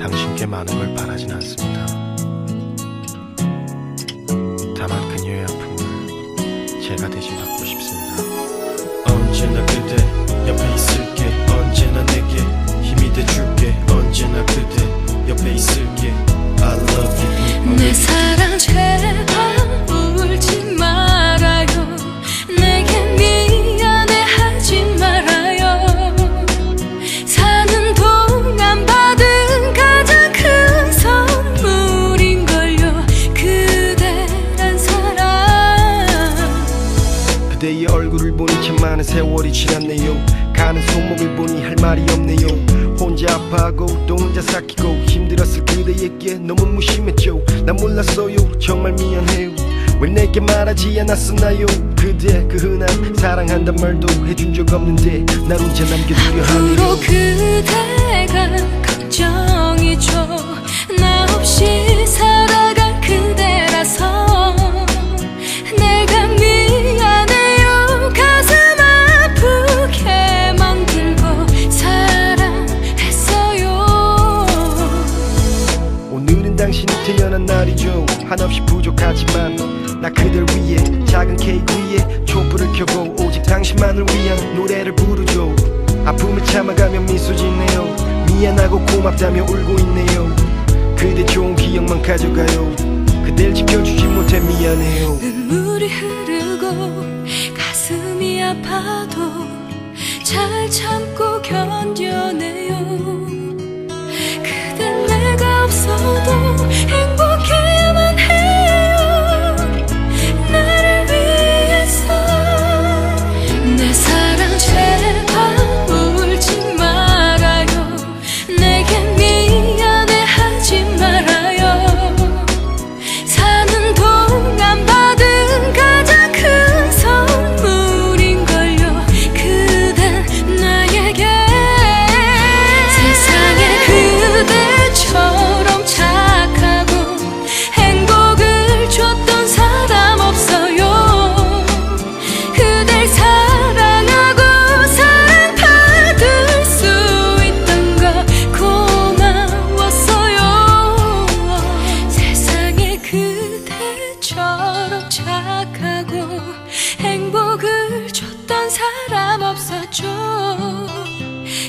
당신께 많은 걸 바라진 않습니다. 다만 그대의 얼굴을 보니 참 많은 세월이 지났네요. 가는 손목을 보니 할 말이 없네요. 혼자 아파하고 또 혼자 삭히고 힘들었을 그대에게 너무 무심했죠. 난 몰랐어요. 정말 미안해요. 왜 내게 말하지 않았었나요? 그대 그 흔한 사랑한단 말도 해준 적 없는데 날 혼자 남겨두려 앞으로 하네요 그대가 걱정이죠. 나 없이 살 태어난 날이죠. 한없이 부족하지만 나 그댈 위해 작은 케이크 위에 촛불을 켜고 오직 당신만을 위한 노래를 부르죠. 아픔을 참아가며 미소 짓네요. 미안하고 고맙다며 울고 있네요. 그대 좋은 기억만 가져가요. 그댈 지켜주지 못해 미안해요. 눈물이 흐르고 가슴이 아파도 잘 참고 견뎌내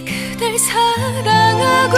그댈 사랑하고